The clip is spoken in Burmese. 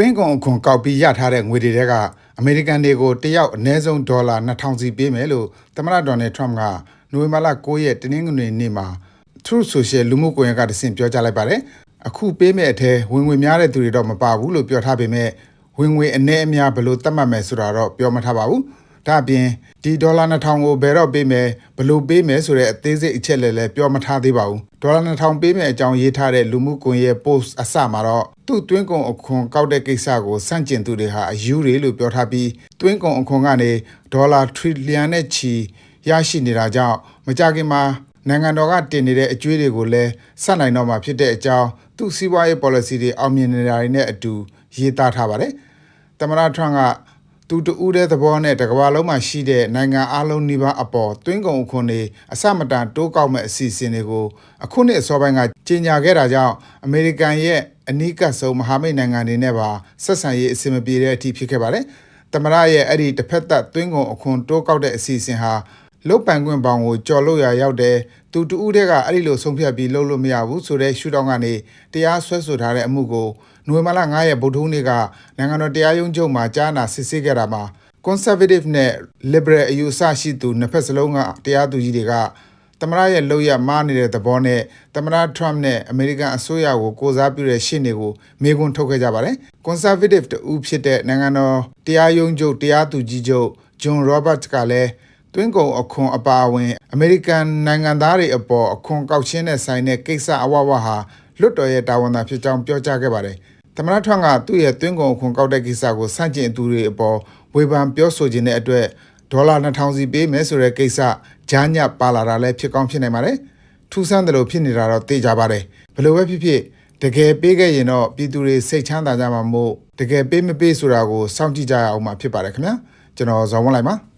တွင်းကုန်အခွန်ကောက်ပြီးရထားတဲ့ငွေတွေတဲကအမေရိကန်တွေကိုတယောက်အနည်းဆုံးဒေါ်လာ2000စီပေးမယ်လို့သမ္မတဒေါ်နယ်ထရမ့်ကနိုဝင်ဘာလ9ရက်တနင်္ဂနွေနေ့မှာ Truth Social လူမှုကွန်ရက်ကတဆင့်ပြောကြားလိုက်ပါတယ်။အခုပေးမဲ့အထဲဝင်ငွေများတဲ့သူတွေတော့မပါဘူးလို့ပြောထားပေမဲ့ဝင်ငွေအနည်းအများဘယ်လိုသတ်မှတ်မယ်ဆိုတာတော့ပြောမထားပါဘူး။ဒါအပြင် ဒီဒေါ်လာ2000ကိုဘယ်တော့ပေးမယ်ဘယ်လိုပေးမယ်ဆိုတဲ့အသေးစိတ်အချက်လည်းလည်းပြောမထားသေးပါဘူး။ဒေါ်လာ2000ပေးမယ်အကြောင်းရေးထားတဲ့လူမှုကွန်ရက် post အစမှာတော့သူ့တွင်းကုန်အခွန်ကောက်တဲ့ကိစ္စကိုစန့်ကျင်သူတွေဟာအယူတွေလို့ပြောထားပြီးတွင်းကုန်အခွန်ကနေဒေါ်လာထရီလီယံနဲ့ချီရရှိနေတာကြောင့်မကြခင်မှာနိုင်ငံတော်ကတင်နေတဲ့အကျွေးတွေကိုလည်းဆက်နိုင်တော့မှာဖြစ်တဲ့အကြောင်းသူ့စီးပွားရေး policy တွေအောင်မြင်နေတာတွေနဲ့အတူရေးသားထားပါတယ်။သမ္မတထရန့်က သူတူဦးတဲ့သဘောနဲ့တကမ္ဘာလုံးမှာရှိတဲ့နိုင်ငံအလုံးနှိပါအပေါ်တွင်းကုန်အခွန်တွေအစမတန်တိုးကောက်မဲ့အစီအစဉ်တွေကိုအခုနှစ်အစောပိုင်းကကြေညာခဲ့တာကြောင့်အမေရိကန်ရဲ့အနီးကပ်ဆုံးမဟာမိတ်နိုင်ငံတွေနဲ့ပါဆက်ဆံရေးအဆင်မပြေတဲ့အထိဖြစ်ခဲ့ပါတယ်။သမ္မတရဲ့အဲ့ဒီတစ်ဖက်သက်တွင်းကုန်အခွန်တိုးကောက်တဲ့အစီအစဉ်ဟာ လုတ်ပန်ခွင့်ပေါင်ကိုကြော်လို့ရရောက်တယ်သူတူဦးတဲ့ကအဲ့ဒီလိုဆုံးဖြတ်ပြီးလုပ်လို့မရဘူးဆိုတဲ့ရှုထောင့်ကနေတရားစွဲဆိုထားတဲ့အမှုကိုနိုဝင်ဘာလ9ရက်ဗုဒ္ဓဟူးနေ့ကနိုင်ငံတော်တရားရုံးချုပ်မှာကြားနာစစ်ဆေးခဲ့တာမှာ conservative နဲ့ liberal အယူအဆရှိသူနှစ်ဖက်စလုံးကတရားသူကြီးတွေကသမ္မတရဲ့လုပ်ရမားနေတဲ့သဘောနဲ့သမ္မတ Trump နဲ့အမေရိကန်အစိုးရကိုကိုစားပြုတဲ့ရှင်းတွေကိုမေးခွန်းထုတ်ခဲ့ကြပါတယ်။ conservative တူဖြစ်တဲ့နိုင်ငံတော်တရားရုံးချုပ်တရားသူကြီးချုပ် John Roberts ကလည်း တွင်းကုန်အခွန်အပါအဝင် အမေရိကန်နိုင်ငံသားတွေအပေါ်အခွန်ကောက်ခြင်းနဲ့ဆိုင်တဲ့ကိစ္စအဝဝဟာလွတ်တော်ရဲ့တာဝန်သာဖြစ်ကြောင်းပြောကြားခဲ့ပါတယ်။သမ္မတထွန်းကသူ့ရဲ့တွင်းကုန်အခွန်ကောက်တဲ့ကိစ္စကိုစန့်ကျင်သူတွေအပေါ်ဝေဖန်ပြောဆိုခြင်းတဲ့အတွက်ဒေါ်လာ2000စီပေးမယ်ဆိုတဲ့ကိစ္စဂျားညပ်ပါလာတာလည်းဖြစ်ကောင်းဖြစ်နိုင်ပါတယ်။ထူးဆန်းတယ်လို့ဖြစ်နေတာတော့သိကြပါတယ်။ဘယ်လိုပဲဖြစ်ဖြစ်တကယ်ပေးခဲ့ရင်တော့ပြည်သူတွေစိတ်ချမ်းသာကြမှာမို့တကယ်ပေးမပေးဆိုတာကိုစောင့်ကြည့်ကြရအောင်မှာဖြစ်ပါတယ်ခင်ဗျာ။ကျွန်တော်ဇော်ဝန်းလိုက်ပါ။